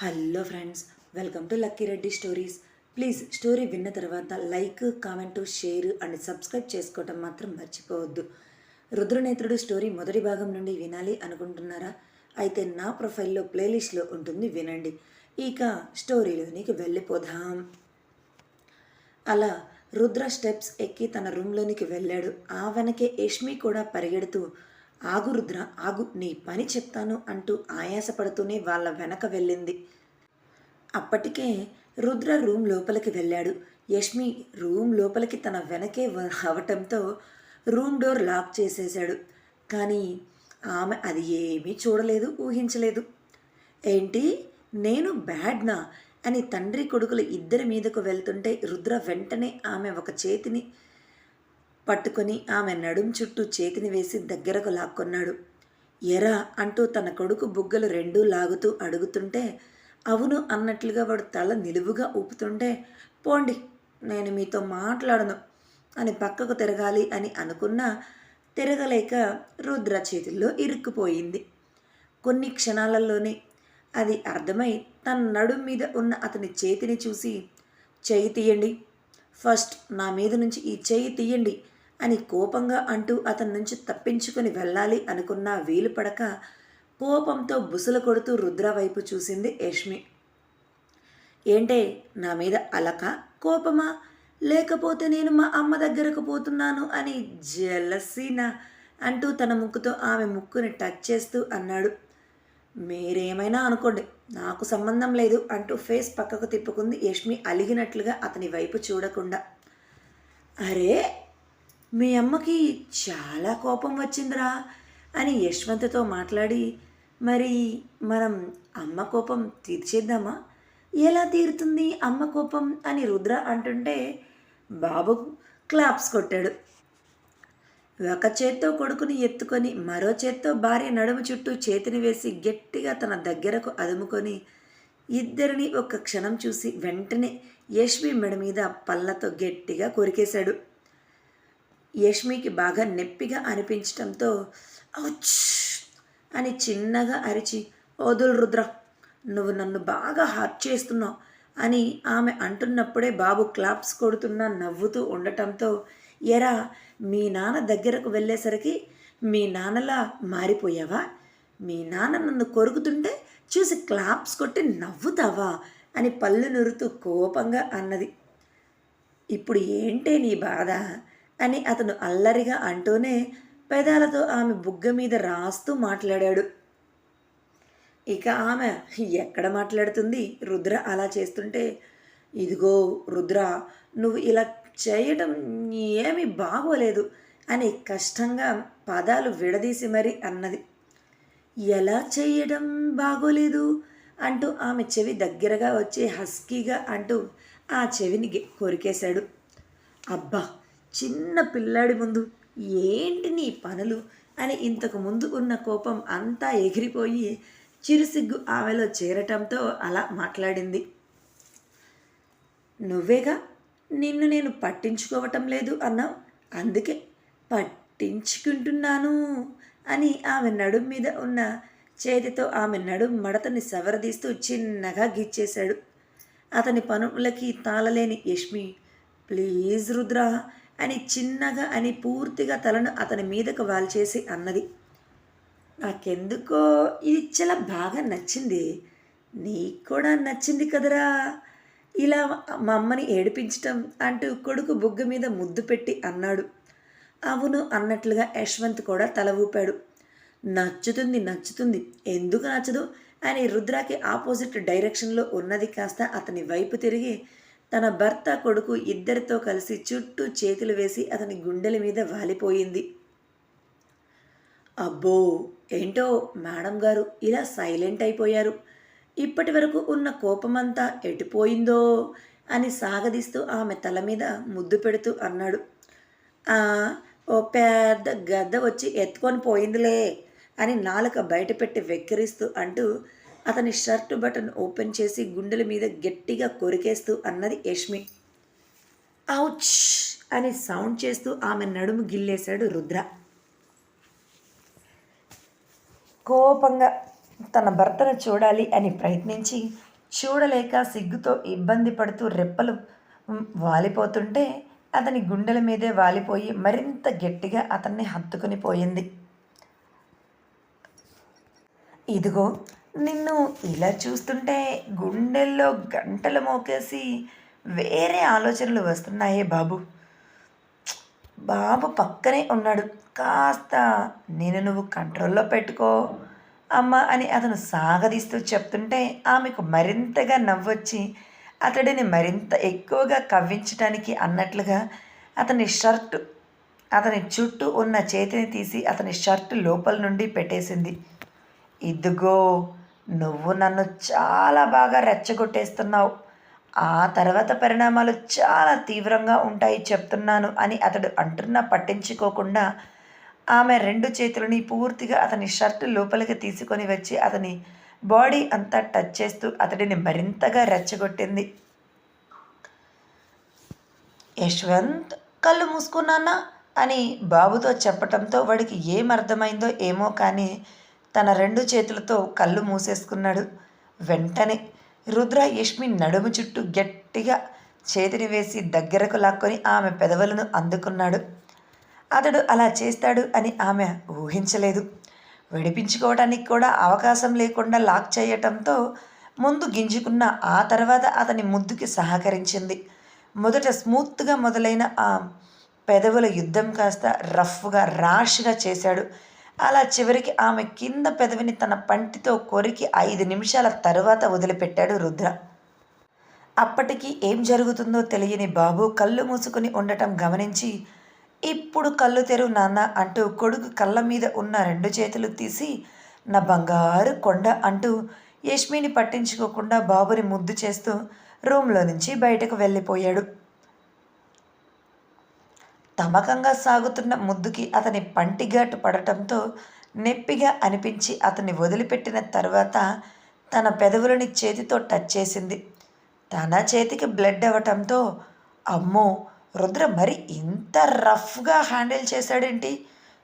Hello friends welcome to Lucky Reddy stories. Please story విన్న తర్వాత like comment share and subscribe చేసుకోవటం మాత్రం మర్చిపోవద్దు. రుద్రనేత్రుడు స్టోరీ మొదటి భాగం నుండి వినాలి అనుకుంటున్నారా? అయితే నా ప్రొఫైల్లో ప్లేలిస్ట్లో ఉంటుంది వినండి. ఇక స్టోరీలోనికి వెళ్ళిపోదాం. అలా రుద్ర స్టెప్స్ ఎక్కి తన రూమ్లోనికి వెళ్ళాడు. ఆ వెనకే యష్మి కూడా పరిగెడుతూ ఆగు రుద్ర ఆగు నీ పని చెప్తాను అంటూ ఆయాసపడుతూనే వాళ్ళ వెనక వెళ్ళింది. అప్పటికే రుద్ర రూమ్ లోపలికి వెళ్ళాడు. యష్మి రూమ్ లోపలికి తన వెనకే అవటంతో రూమ్ డోర్ లాక్ చేసేశాడు. కానీ ఆమె అది ఏమీ చూడలేదు ఊహించలేదు. ఏంటి? నేను బ్యాడ్నా? అని తండ్రి కొడుకులు ఇద్దరి మీదకు వెళ్తుంటే రుద్ర వెంటనే ఆమె ఒక చేతిని పట్టుకొని ఆమె నడుం చుట్టూ చేతిని వేసి దగ్గరకు లాక్కొన్నాడు. ఎరా అంటూ తన కొడుకు బుగ్గలు రెండూ లాగుతూ అడుగుతుంటే అవును అన్నట్లుగా వాడు తల నిలువుగా ఊపుతుంటే పోండి నేను మీతో మాట్లాడను అని పక్కకు తిరగాలి అని అనుకున్నా తిరగలేక రుద్ర చేతుల్లో ఇరుక్కుపోయింది. కొన్ని క్షణాలలోనే అది అర్థమై తన నడుం మీద ఉన్న అతని చేతిని చూసి చేయి తీయండి. ఫస్ట్ నా మీద నుంచి ఈ చేయి తీయండి. అని కోపంగా అంటూ అతని నుంచి తప్పించుకుని వెళ్ళాలి అనుకున్నా వీలు పడక కోపంతో బుసల కొడుతూ రుద్ర వైపు చూసింది యష్మి. ఏంటే నా మీద అలక కోపమా? లేకపోతే నేను మా అమ్మ దగ్గరకు పోతున్నాను అని జలసీనా అంటూ తన ముక్కుతో ఆమె ముక్కుని టచ్ చేస్తూ అన్నాడు. మీరేమైనా అనుకోండి నాకు సంబంధం లేదు అంటూ ఫేస్ పక్కకు తిప్పుకుంది యష్మి అలిగినట్లుగా అతని వైపు చూడకుండా. అరే మీ అమ్మకి చాలా కోపం వచ్చిందిరా అని యశ్వంత్తో మాట్లాడి మరి మనం అమ్మ కోపం తీర్చేద్దామా? ఎలా తీరుతుంది అమ్మ కోపం? అని రుద్ర అంటుంటే బాబు క్లాప్స్ కొట్టాడు. ఒక చేత్తో కొడుకుని ఎత్తుకొని మరో చేత్తో భార్య నడుము చుట్టూ చేతిని వేసి గట్టిగా తన దగ్గరకు అదుముకొని ఇద్దరిని ఒక్క క్షణం చూసి వెంటనే యష్మి మెడ మీద పళ్ళతో గట్టిగా కొరికేశాడు. యష్మికి బాగా నొప్పిగా అనిపించటంతో ఔచ్ అని చిన్నగా అరిచి ఓదులు రుద్ర నువ్వు నన్ను బాగా హర్ట్ చేస్తున్నావు అని ఆమె అంటున్నప్పుడే బాబు క్లాప్స్ కొడుతున్నా నవ్వుతూ ఉండటంతో ఎరా మీ నాన్న దగ్గరకు వెళ్ళేసరికి మీ నాన్నలా మారిపోయావా? మీ నాన్న నన్ను కొరుకుతుంటే చూసి క్లాప్స్ కొట్టి నవ్వుతావా? అని పళ్ళు నురుతూ కోపంగా అన్నది. ఇప్పుడు ఏంటే నీ బాధ? అని అతను అల్లరిగా అంటూనే పెదాలతో ఆమె బుగ్గ మీద రాస్తూ మాట్లాడాడు. ఇక ఆమె ఎక్కడ మాట్లాడుతుంది? రుద్ర అలా చేస్తుంటే ఇదిగో రుద్ర నువ్వు ఇలా చేయటం ఏమీ బాగోలేదు అని కష్టంగా పదాలు విడదీసి మరి అన్నది. ఎలా చేయడం బాగోలేదు? అంటూ ఆమె చెవి దగ్గరగా వచ్చి హస్కీగా అంటూ ఆ చెవిని కొరికేశాడు. అబ్బా చిన్న పిల్లాడి ముందు ఏంటి నీ పనులు? అని ఇంతకు ముందు ఉన్న కోపం అంతా ఎగిరిపోయి చిరుసిగ్గు ఆమెలో చేరటంతో అలా మాట్లాడింది. నువ్వేగా? నిన్ను నేను పట్టించుకోవటం లేదు అన్నావు. అందుకే పట్టించుకుంటున్నాను అని ఆమె నడుం మీద ఉన్న చేతితో ఆమె నడుం మడతని సవరదీస్తూ చిన్నగా గిచ్చేశాడు. అతని పనులకి తాళలేని యష్మి ప్లీజ్ రుద్ర అని చిన్నగా అని పూర్తిగా తలను అతని మీదకు వాల్చేసి అన్నది. నాకెందుకో ఇది చాలా బాగా నచ్చింది. నీకు కూడా నచ్చింది కదరా. ఇలా మా అమ్మని ఏడిపించటం అంటూ కొడుకు బుగ్గ మీద ముద్దు పెట్టి అన్నాడు. అవును అన్నట్లుగా యశ్వంత్ కూడా తల ఊపాడు. నచ్చుతుంది నచ్చుతుంది. ఎందుకు నచ్చదు? అని రుద్రాకి ఆపోజిట్ డైరెక్షన్లో ఉన్నది కాస్త అతని వైపు తిరిగి తన భర్త కొడుకు ఇద్దరితో కలిసి చుట్టూ చేతులు వేసి అతని గుండెల మీద వాలిపోయింది. అబ్బో! ఏంటో మేడం గారు ఇలా సైలెంట్ అయిపోయారు. ఇప్పటి వరకు ఉన్న కోపమంతా ఎటుపోయిందో అని సాగదీస్తూ ఆమె తల మీద ముద్దు పెడుతూ అన్నాడు. ఓ పెద్ద గద్ద వచ్చి ఎత్తుకొని పోయిందిలే అని నాలుక బయటపెట్టి వెక్కిరిస్తూ అంటూ అతని షర్ట్ బటన్ ఓపెన్ చేసి గుండెల మీద గట్టిగా కొరికేస్తూ అన్నది యష్మి. ఔచ్! అని సౌండ్ చేస్తూ ఆమె నడుము గిల్లేశాడు రుద్ర. కోపంగా తన భర్తను చూడాలి అని ప్రయత్నించి చూడలేక సిగ్గుతో ఇబ్బంది పడుతూ రెప్పలు వాలిపోతుంటే అతని గుండెల మీదే వాలిపోయి మరింత గట్టిగా అతన్ని హత్తుకుని పోయింది. ఇదిగో నిన్ను ఇలా చూస్తుంటే గుండెల్లో గంటలు మోకేసి వేరే ఆలోచనలు వస్తున్నాయే బాబు. బాబు పక్కనే ఉన్నాడు. కాస్త నేను నువ్వు కంట్రోల్లో పెట్టుకో అమ్మ అని అతను సాగదీస్తూ చెప్తుంటే ఆమెకు మరింతగా నవ్వొచ్చి అతడిని మరింత ఎక్కువగా కవ్వించడానికి అన్నట్లుగా అతని షర్ట్ అతని చుట్టూ ఉన్న చేతిని తీసి అతని షర్ట్ లోపల నుండి పెట్టేసింది. ఇదిగో నువ్వు నన్ను చాలా బాగా రెచ్చగొట్టేస్తున్నావు. ఆ తర్వాత పరిణామాలు చాలా తీవ్రంగా ఉంటాయి చెప్తున్నాను అని అతడు అంటున్నా పట్టించుకోకుండా ఆమె రెండు చేతులని పూర్తిగా అతని షర్ట్ లోపలికి తీసుకొని వచ్చి అతని బాడీ అంతా టచ్ చేస్తూ అతడిని మరింతగా రెచ్చగొట్టింది. యశ్వంత్ కళ్ళు మూసుకున్నానా? అని బాబుతో చెప్పటంతో వాడికి ఏం అర్థమైందో ఏమో కానీ తన రెండు చేతులతో కళ్ళు మూసేసుకున్నాడు. వెంటనే రుద్ర యష్మి నడుము చుట్టూ గట్టిగా చేతిని వేసి దగ్గరకు లాక్కొని ఆమె పెదవులను అందుకున్నాడు. అతడు అలా చేస్తాడు అని ఆమె ఊహించలేదు. విడిపించుకోవడానికి కూడా అవకాశం లేకుండా లాక్ చేయటంతో ముందు గింజుకున్న ఆ తర్వాత అతని ముద్దుకి సహకరించింది. మొదట స్మూత్గా మొదలైన ఆ పెదవుల యుద్ధం కాస్త రఫ్గా ర్యాష్గా చేశాడు. అలా చివరికి ఆమె కింద పెదవిని తన పంటితో కొరికి ఐదు నిమిషాల తరువాత వదిలిపెట్టాడు రుద్ర. అప్పటికి ఏం జరుగుతుందో తెలియని బాబు కళ్ళు మూసుకుని ఉండటం గమనించి ఇప్పుడు కళ్ళు తెరు నాన్న అంటూ కొడుకు కళ్ళ మీద ఉన్న రెండు చేతులు తీసి నా బంగారు కొండ అంటూ యష్మిని పట్టించుకోకుండా బాబుని ముద్దు చేస్తూ రూమ్లో నుంచి బయటకు వెళ్ళిపోయాడు. తమకంగా సాగుతున్న ముద్దుకి అతని పంటిఘాటు పడటంతో నొప్పిగా అనిపించి అతన్ని వదిలిపెట్టిన తర్వాత తన పెదవులని చేతితో టచ్ చేసింది. తన చేతికి బ్లడ్ అవ్వటంతో అమ్మో రుద్ర మరి ఇంత రఫ్గా హ్యాండిల్ చేశాడేంటి?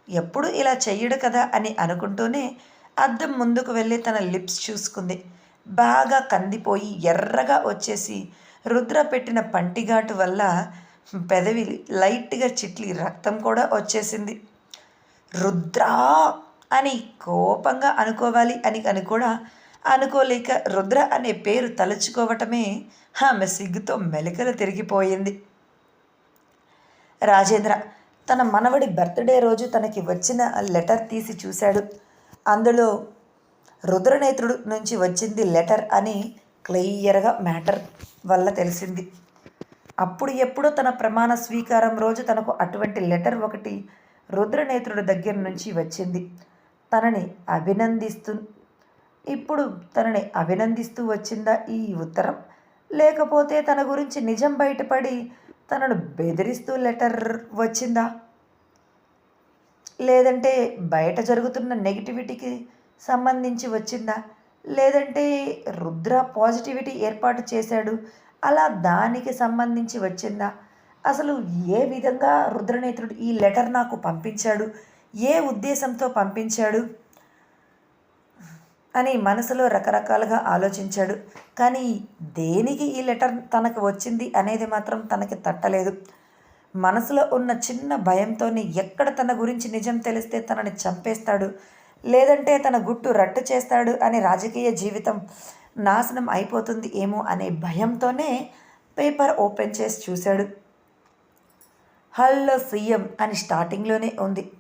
ఎప్పుడు ఇలా చెయ్యడు కదా అని అనుకుంటూనే అద్దం ముందుకు వెళ్ళి తన లిప్స్ చూసుకుంది. బాగా కందిపోయి ఎర్రగా వచ్చేసి రుద్ర పెట్టిన పంటిఘాటు వల్ల పెదవి లైట్గా చిట్లి రక్తం కూడా వచ్చేసింది. రుద్రా అని కోపంగా అనుకోవాలి అని అని కూడా అనుకోలేక రుద్ర అనే పేరు తలుచుకోవటమే ఆమె సిగ్గుతో మెలికలు తిరిగిపోయింది. రాజేంద్ర తన మనవడి బర్త్డే రోజు తనకి వచ్చిన లెటర్ తీసి చూశాడు. అందులో రుద్రనేత్రుడు నుంచి వచ్చింది లెటర్ అని క్లియర్గా మ్యాటర్ వల్ల తెలిసింది. అప్పుడు ఎప్పుడో తన ప్రమాణ స్వీకారం రోజు తనకు అటువంటి లెటర్ ఒకటి రుద్రనేత్రుడి దగ్గర నుంచి వచ్చింది. తనని అభినందిస్తూ ఇప్పుడు తనని అభినందిస్తూ వచ్చిందా ఈ ఉత్తరం? లేకపోతే తన గురించి నిజం బయటపడి తనను బెదిరిస్తూ లెటర్ వచ్చిందా? లేదంటే బయట జరుగుతున్న నెగిటివిటీకి సంబంధించి వచ్చిందా? లేదంటే రుద్ర పాజిటివిటీ ఏర్పాటు చేశాడు? అలా దానికి సంబంధించి వచ్చిందా? అసలు ఏ విధంగా రుద్రనేత్రుడు ఈ లెటర్ నాకు పంపించాడు? ఏ ఉద్దేశంతో పంపించాడు? అని మనసులో రకరకాలుగా ఆలోచించాడు. కానీ దేనికి ఈ లెటర్ తనకు వచ్చింది అనేది మాత్రం తనకి తట్టలేదు. మనసులో ఉన్న చిన్న భయంతోనే ఎక్కడ తన గురించి నిజం తెలిస్తే తనని చంపేస్తాడు? లేదంటే తన గుట్టు రట్టు చేస్తాడు అని రాజకీయ జీవితం నాశనం అయిపోతుంది ఏమో అనే భయంతోనే పేపర్ ఓపెన్ చేసి చూశాడు. హలో సీఎం అని స్టార్టింగ్లోనే ఉంది.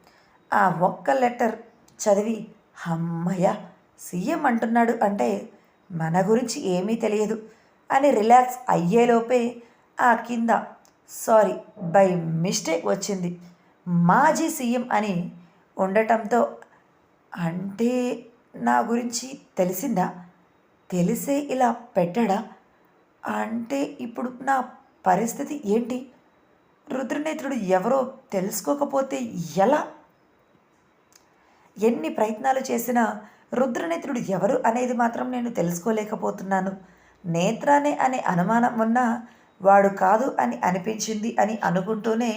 ఆ ఒక్క లెటర్ చదివి అమ్మయ్య సీఎం అంటున్నాడు అంటే మన గురించి ఏమీ తెలియదు అని రిలాక్స్ అయ్యేలోపే ఆ కింద సారీ బై మిస్టేక్ వచ్చింది. మాజీ సీఎం అని ఉండటంతో అంటే నా గురించి తెలిసిందా? తెలిసే ఇలా పెట్టడా? అంటే ఇప్పుడు నా పరిస్థితి ఏంటి? రుద్రనేత్రుడు ఎవరో తెలుసుకోకపోతే ఎలా? ఎన్ని ప్రయత్నాలు చేసినా రుద్రనేత్రుడు ఎవరు అనేది మాత్రం నేను తెలుసుకోలేకపోతున్నాను. నేత్రానే అనే అనుమానం ఉన్నా వాడు కాదు అని అనిపించింది అని అనుకుంటూనే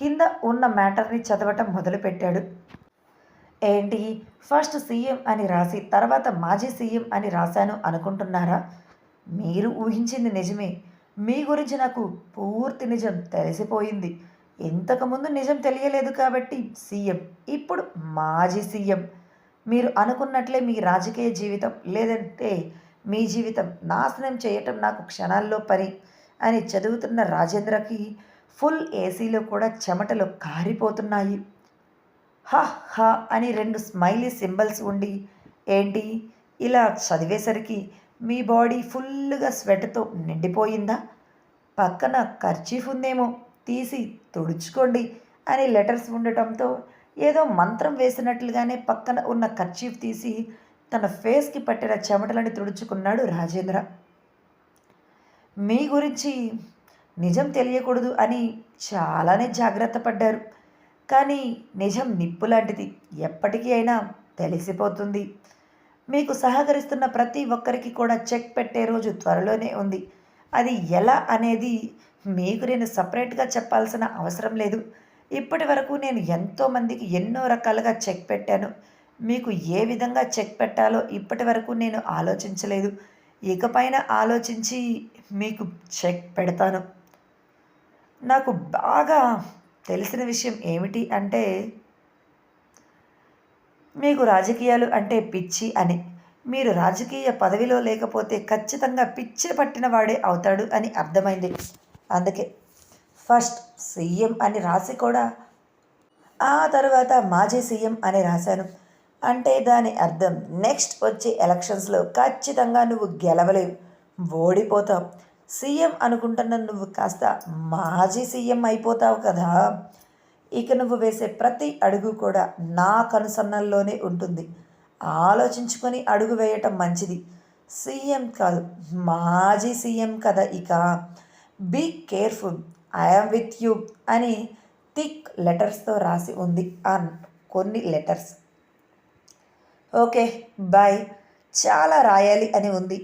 కింద ఉన్న మ్యాటర్ని చదవటం మొదలుపెట్టాడు. ఏంటి? ఫస్ట్ సీఎం అని రాసి తర్వాత మాజీ సీఎం అని రాశాను అనుకుంటున్నారా? మీరు ఊహించింది నిజమే. మీ గురించి నాకు పూర్తి నిజం తెలిసిపోయింది. ఇంతకుముందు నిజం తెలియలేదు కాబట్టి సీఎం ఇప్పుడు మాజీ సీఎం. మీరు అనుకున్నట్లే మీ రాజకీయ జీవితం లేదంటే మీ జీవితం నాశనం చేయటం నాకు క్షణాల్లో పని అని చదువుతున్న రాజేంద్రకి ఫుల్ ఏసీలో కూడా చెమటలు కారిపోతున్నాయి. హ హ అని రెండు స్మైలీ సింబల్స్ ఉండి ఏంటి? ఇలా చదివేసరికి మీ బాడీ ఫుల్గా స్వెట్తో నిండిపోయిందా? పక్కన ఖర్చీఫ్ ఉందేమో తీసి తుడుచుకోండి అని లెటర్స్ ఉండటంతో ఏదో మంత్రం వేసినట్లుగానే పక్కన ఉన్న ఖర్చీఫ్ తీసి తన ఫేస్కి పట్టిన చెమటలని తుడుచుకున్నాడు రాజేంద్ర. మీ గురించి నిజం తెలియకూడదు అని చాలానే జాగ్రత్త పడ్డారు. కానీ నిజం నిప్పు లాంటిది ఎప్పటికీ అయినా తెలిసిపోతుంది. మీకు సహకరిస్తున్న ప్రతి ఒక్కరికి కూడా చెక్ పెట్టే రోజు త్వరలోనే ఉంది. అది ఎలా అనేది మీకు నేను సపరేట్గా చెప్పాల్సిన అవసరం లేదు. ఇప్పటి వరకు నేను ఎంతోమందికి ఎన్నో రకాలుగా చెక్ పెట్టాను. మీకు ఏ విధంగా చెక్ పెట్టాలో ఇప్పటి వరకు నేను ఆలోచించలేదు. ఇకపైన ఆలోచించి మీకు చెక్ పెడతాను. నాకు బాగా తెలిసిన విషయం ఏమిటి అంటే మీకు రాజకీయాలు అంటే పిచ్చి అని. మీరు రాజకీయ పదవిలో లేకపోతే ఖచ్చితంగా పిచ్చి పట్టిన వాడే అవుతాడు అని అర్థమైంది. అందుకే ఫస్ట్ సీఎం అని రాసి కూడా ఆ తర్వాత మాజీ సీఎం అని రాశాను. అంటే దాని అర్థం నెక్స్ట్ వచ్చే ఎలక్షన్స్లో ఖచ్చితంగా నువ్వు గెలవలేవు. ఓడిపోతావు. సీఎం అనుకుంటున్న నువ్వు కాస్త మాజీ సీఎం అయిపోతావు కదా. ఇక నువ్వు వేసే ప్రతి అడుగు కూడా నా కనుసన్నల్లోనే ఉంటుంది. ఆలోచించుకొని అడుగు వేయటం మంచిది. సీఎం కాదు మాజీ సీఎం కదా ఇక. Be careful I'm with you అని థిక్ లెటర్స్తో రాసి ఉంది అన్ కొన్ని లెటర్స్. Okay bye. చాలా రాయాలి అని ఉంది.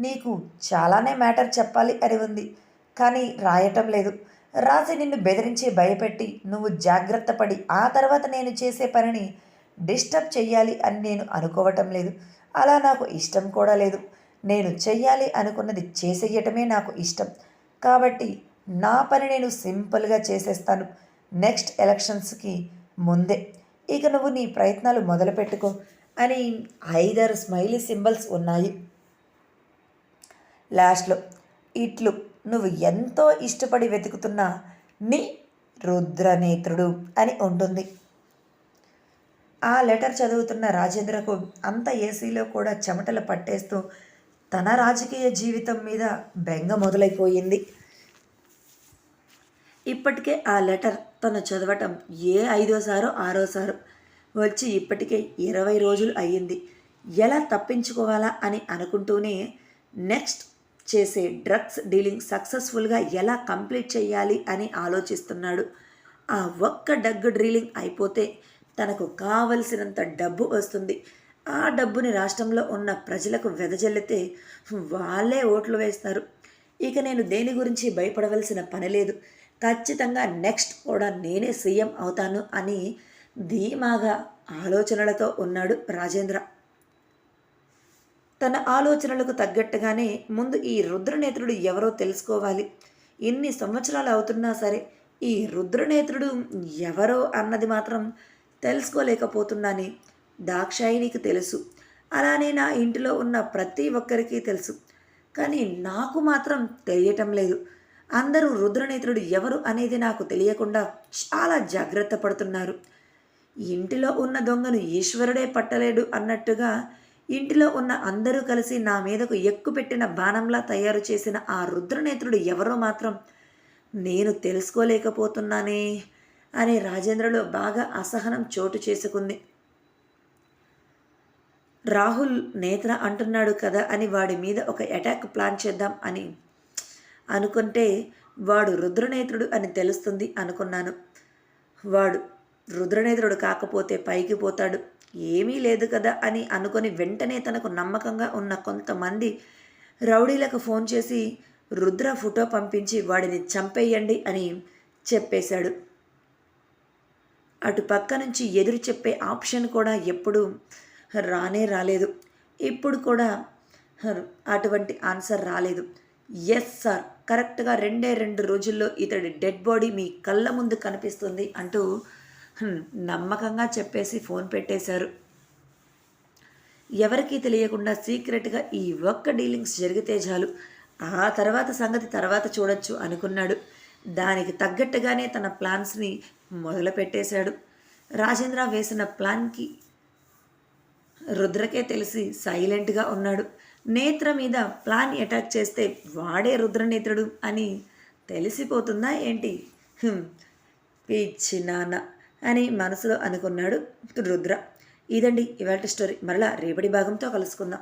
నీకు చాలానే మ్యాటర్ చెప్పాలి అని ఉంది. కానీ రాయటం లేదు. రాసి నిన్ను బెదిరించి భయపెట్టి నువ్వు జాగ్రత్త పడి ఆ తర్వాత నేను చేసే పనిని డిస్టర్బ్ చెయ్యాలి అని నేను అనుకోవటం లేదు. అలా నాకు ఇష్టం కూడా లేదు. నేను చెయ్యాలి అనుకున్నది చేసేయటమే నాకు ఇష్టం. కాబట్టి నా పని నేను సింపుల్గా చేసేస్తాను. నెక్స్ట్ ఎలక్షన్స్కి ముందే. ఇక నువ్వు నీ ప్రయత్నాలు మొదలుపెట్టుకో అని ఐదారు స్మైలీ సింబల్స్ ఉన్నాయి. లాస్ట్లో ఇట్లు నువ్వు ఎంతో ఇష్టపడి వెతుకుతున్న నీ రుద్రనేత్రుడు అని ఉంటుంది. ఆ లెటర్ చదువుతున్న రాజేంద్రకు అంత ఏసీలో కూడా చెమటలు పట్టేస్తూ తన రాజకీయ జీవితం మీద బెంగ మొదలైపోయింది. ఇప్పటికే ఆ లెటర్ తను చదవటం ఏ ఐదోసారో ఆరోసారో వచ్చి ఇప్పటికే ఇరవై రోజులు అయ్యింది. ఎలా తప్పించుకోవాలా అని అనుకుంటూనే నెక్స్ట్ చేసే డ్రగ్స్ డీలింగ్ సక్సెస్ఫుల్గా ఎలా కంప్లీట్ చేయాలి అని ఆలోచిస్తున్నాడు. ఆ ఒక్క డగ్ డ్రీలింగ్ అయిపోతే తనకు కావలసినంత డబ్బు వస్తుంది. ఆ డబ్బుని రాష్ట్రంలో ఉన్న ప్రజలకు వెదజల్లితే వాళ్ళే ఓట్లు వేస్తారు. ఇక నేను దేని గురించి భయపడవలసిన పని లేదు. ఖచ్చితంగా నెక్స్ట్ కూడా నేనే సీఎం అవుతాను అని ధీమాగా ఆలోచనలతో ఉన్నాడు రాజేంద్ర. తన ఆలోచనలకు తగ్గట్టుగానే ముందు ఈ రుద్రనేత్రుడు ఎవరో తెలుసుకోవాలి. ఎన్ని సంవత్సరాలు అవుతున్నా సరే ఈ రుద్రనేత్రుడు ఎవరో అన్నది మాత్రం తెలుసుకోలేకపోతున్నానే. దాక్షాయినికి తెలుసు. అలానే నా ఇంటిలో ఉన్న ప్రతి ఒక్కరికి తెలుసు. కానీ నాకు మాత్రం తెలియటం లేదు. అందరూ రుద్రనేత్రుడు ఎవరు అనేది నాకు తెలియకుండా చాలా జాగ్రత్త పడుతున్నారు. ఇంటిలో ఉన్న దొంగను ఈశ్వరుడే పట్టలేడు అన్నట్టుగా ఇంటిలో ఉన్న అందరూ కలిసి నా మీదకు ఎక్కుపెట్టిన బాణంలా తయారు చేసిన ఆ రుద్రనేత్రుడు ఎవరో మాత్రం నేను తెలుసుకోలేకపోతున్నానే అని రాజేంద్రలో బాగా అసహనం చోటు చేసుకుంది. రాహుల్ నేత్ర అంటున్నాడు కదా అని వాడి మీద ఒక అటాక్ ప్లాన్ చేద్దాం అని అనుకుంటే వాడు రుద్రనేత్రుడు అని తెలుస్తుంది అనుకున్నాను. వాడు రుద్రనేత్రుడు కాకపోతే పైకి పోతాడు. ఏమీ లేదు కదా అని అనుకొని వెంటనే తనకు నమ్మకంగా ఉన్న కొంతమంది రౌడీలకు ఫోన్ చేసి రుద్ర ఫోటో పంపించి వాడిని చంపేయండి అని చెప్పేశాడు. అటు పక్క నుంచి ఎదురు చెప్పే ఆప్షన్ కూడా ఎప్పుడు రానే రాలేదు. ఇప్పుడు కూడా అటువంటి ఆన్సర్ రాలేదు. ఎస్ సార్ కరెక్ట్గా రెండే రెండు రోజుల్లో ఇతడి డెడ్ బాడీ మీ కళ్ళ ముందు కనిపిస్తుంది అంటూ నమ్మకంగా చెప్పేసి ఫోన్ పెట్టేశారు. ఎవరికీ తెలియకుండా సీక్రెట్గా ఈ ఒక్క డీలింగ్స్ జరిగితే చాలు. ఆ తర్వాత సంగతి తర్వాత చూడొచ్చు అనుకున్నాడు. దానికి తగ్గట్టుగానే తన ప్లాన్స్ని మొదలుపెట్టేశాడు. రాజేంద్ర వేసిన ప్లాన్కి రుద్రకే తెలిసి సైలెంట్గా ఉన్నాడు. నేత్ర మీద ప్లాన్ అటాక్ చేస్తే వాడే రుద్రనేత్రుడు అని తెలిసిపోతుందా ఏంటి? పిచ్చి నాన్న. అని మనసులో అనుకున్నాడు రుద్ర. ఇదండి ఇవాళ స్టోరీ. మరలా రేపటి భాగంతో కలుసుకుందాం.